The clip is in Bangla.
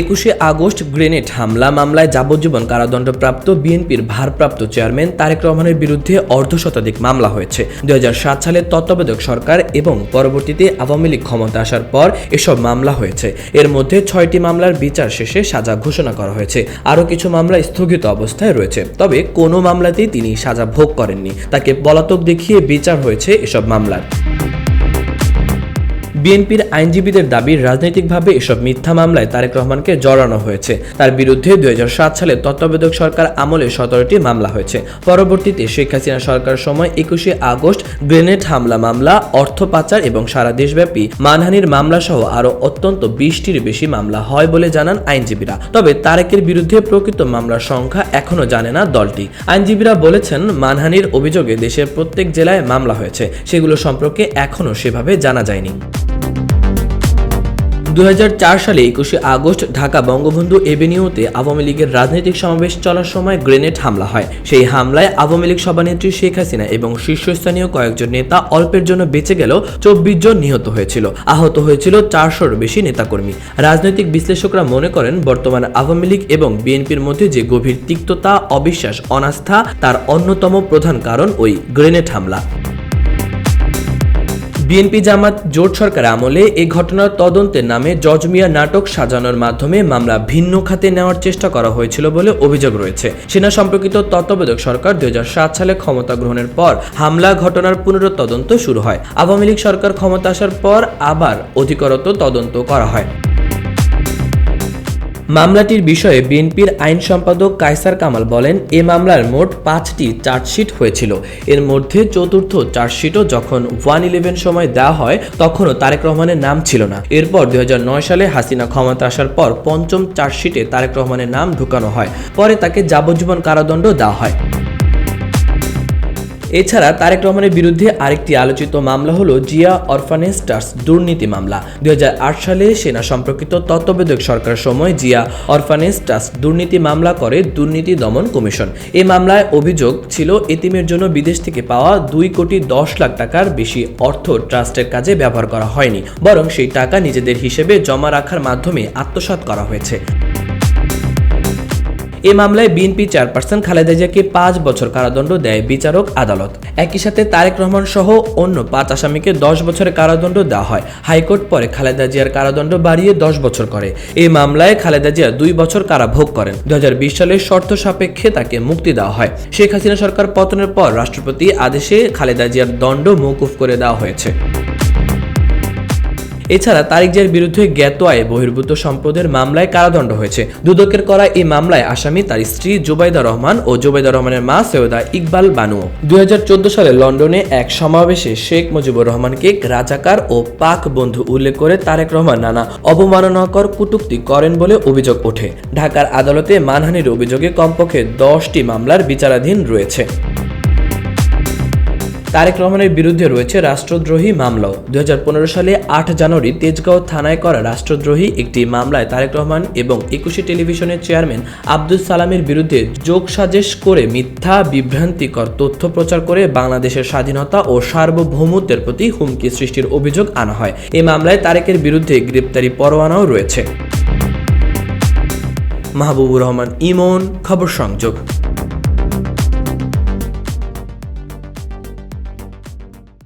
একুশে আগস্ট গ্রেনেড হামলা মামলায় যাবজ্জীবন কারাদণ্ডপ্রাপ্ত বিএনপির ভারপ্রাপ্ত চেয়ারম্যান তারেক রহমানের বিরুদ্ধে অর্ধশতাধিক মামলা হয়েছে। দুই হাজার সাত সালে তত্ত্বাবধায়ক সরকার এবং পরবর্তীতে আওয়ামী লীগ ক্ষমতা আসার পর এসব মামলা হয়েছে। এর মধ্যে ছয়টি মামলার বিচার শেষে সাজা ঘোষণা করা হয়েছে। আরও কিছু মামলা স্থগিত অবস্থায় রয়েছে। তবে কোনো মামলাতেই তিনি সাজা ভোগ করেননি। তাকে পলাতক দেখিয়ে বিচার হয়েছে এসব মামলার। বিএনপির আইনজীবীদের দাবি, রাজনৈতিকভাবে এসব মিথ্যা মামলায় তারেক রহমানকে জড়ানো হয়েছে। তার বিরুদ্ধে দুই হাজার সাত সালে তত্ত্বাবধায়ক সরকার আমলে সতেরোটি মামলা হয়েছে। পরবর্তীতে শেখ হাসিনা সরকার সময় একুশে আগস্ট গ্রেনেড হামলা মামলা, অর্থ পাচার এবং সারা দেশব্যাপী মানহানির মামলা সহ আরও অত্যন্ত বিশটির বেশি মামলা হয় বলে জানান আইনজীবীরা। তবে তারেকের বিরুদ্ধে প্রকৃত মামলার সংখ্যা এখনও জানে না দলটি। আইনজীবীরা বলেছেন, মানহানির অভিযোগে দেশের প্রত্যেক জেলায় মামলা হয়েছে। সেগুলো সম্পর্কে এখনও সেভাবে জানা যায়নি। দু হাজার চার সালে একুশে আগস্ট ঢাকা বঙ্গবন্ধু এভিনিউতে আওয়ামী লীগের রাজনৈতিক সমাবেশ চলার সময় গ্রেনেড হামলা হয়। সেই হামলায় আওয়ামী লীগ সভানেত্রী শেখ হাসিনা এবং শীর্ষস্থানীয় কয়েকজন নেতা অল্পের জন্য বেঁচে গেল চব্বিশ জন নিহত হয়েছিল। আহত হয়েছিল চারশোর বেশি নেতাকর্মী। রাজনৈতিক বিশ্লেষকরা মনে করেন, বর্তমান আওয়ামী লীগ এবং বিএনপির মধ্যে যে গভীর তিক্ততা, অবিশ্বাস, অনাস্থা, তার অন্যতম প্রধান কারণ ওই গ্রেনেড হামলা। বিএনপি জামাত জোট সরকার আমলে এ ঘটনার তদন্তের নামে জজমিয়া নাটক সাজানোর মাধ্যমে মামলা ভিন্ন খাতে নেওয়ার চেষ্টা করা হয়েছিল বলে অভিযোগ রয়েছে। সেনা সম্পর্কিত তত্ত্বাবধায়ক সরকার দু হাজার সাত সালে ক্ষমতা গ্রহণের পর হামলা ঘটনার পুনরতদন্ত শুরু হয়। আওয়ামী লীগ সরকার ক্ষমতা আসার পর আবার অধিকরত তদন্ত করা হয়। মামলাটির বিষয়ে বিএনপির আইন সম্পাদক কায়সার কামাল বলেন, এ মামলার মোট পাঁচটি চার্জশিট হয়েছিল। এর মধ্যে চতুর্থ চার্জশিটও যখন ওয়ান ইলেভেন সময় দেওয়া হয়, তখনও তারেক রহমানের নাম ছিল না। এরপর দু হাজার নয় সালে হাসিনা ক্ষমতা আসার পর পঞ্চম চার্জশিটে তারেক রহমানের নাম ঢুকানো হয়। পরে তাকে যাবজ্জীবন কারাদণ্ড দেওয়া হয়। এছাড়া তারেক রহমানের বিরুদ্ধে আরেকটি আলোচিত মামলা হলো জিয়া অরফানেজ ট্রাস্ট দুর্নীতি মামলা। দুই হাজার আট সালে সেনা সম্পর্কিত তত্ত্বাবধায়ক সরকার সময় জিয়া অরফানেজ ট্রাস্ট দুর্নীতি মামলা করে দুর্নীতি দমন কমিশন। এই মামলায় অভিযোগ ছিল, এতিমের জন্য বিদেশ থেকে পাওয়া দুই কোটি দশ লাখ টাকার বেশি অর্থ ট্রাস্টের কাজে ব্যবহার করা হয়নি, বরং সেই টাকা নিজেদের হিসেবে জমা রাখার মাধ্যমে আত্মসাৎ করা হয়েছে। এ মামলায় বিএনপি চেয়ারপারসন খালেদা জিয়াকে পাঁচ বছর কারাদণ্ড দেয় বিচারক আদালত। একই সাথে তারেক রহমান সহ অন্য পাঁচ আসামিকে দশ বছরের কারাদণ্ড দেওয়া হয়। হাইকোর্ট পরে খালেদা জিয়ার কারাদণ্ড বাড়িয়ে দশ বছর করে। এই মামলায় খালেদা জিয়া দুই বছর কারা ভোগ করেন দু সালের শর্ত সাপেক্ষে তাকে মুক্তি দেওয়া হয়। শেখ হাসিনা সরকার পতনের পর রাষ্ট্রপতি আদেশে খালেদা জিয়ার দণ্ড মৌকুফ করে দেওয়া হয়েছে। এছাড়া তারিক জিয়ার বিরুদ্ধে জ্ঞাত আয়ে বহির্ভূত সম্পদের মামলায় কারাদণ্ড হয়েছে। দুদকের করা এই মামলায় আসামি তার স্ত্রী জুবাইদা রহমান ও জুবাইদা রহমানের মা সৈয়দা ইকবাল বানুও দুই সালে লন্ডনে এক সমাবেশে শেখ মুজিবুর রহমানকে রাজাকার ও পাক বন্ধু উল্লেখ করে তারেক রহমান নানা অবমাননাকর কটূক্তি করেন বলে অভিযোগ ওঠে। ঢাকার আদালতে মানহানির অভিযোগে কমপক্ষে দশটি মামলার বিচারাধীন রয়েছে। তারেক রহমানের বিরুদ্ধে রয়েছে রাষ্ট্রদ্রোহী মামলাও। দু হাজার পনেরো সালে আট জানুয়ারি তেজগাঁও থানায় করা রাষ্ট্রদ্রোহী একটি মামলায় তারেক রহমান এবং একুশে টেলিভিশনের চেয়ারম্যান আব্দুল সালামের বিরুদ্ধে যোগ সাজেশ করে মিথ্যা, বিভ্রান্তিকর তথ্য প্রচার করে বাংলাদেশের স্বাধীনতা ও সার্বভৌমত্বের প্রতি হুমকি সৃষ্টির অভিযোগ আনা হয়। এই মামলায় তারেকের বিরুদ্ধে গ্রেপ্তারি পরোয়ানাও রয়েছে। মাহবুবুর রহমান, ইমন, খবর সংযোগ।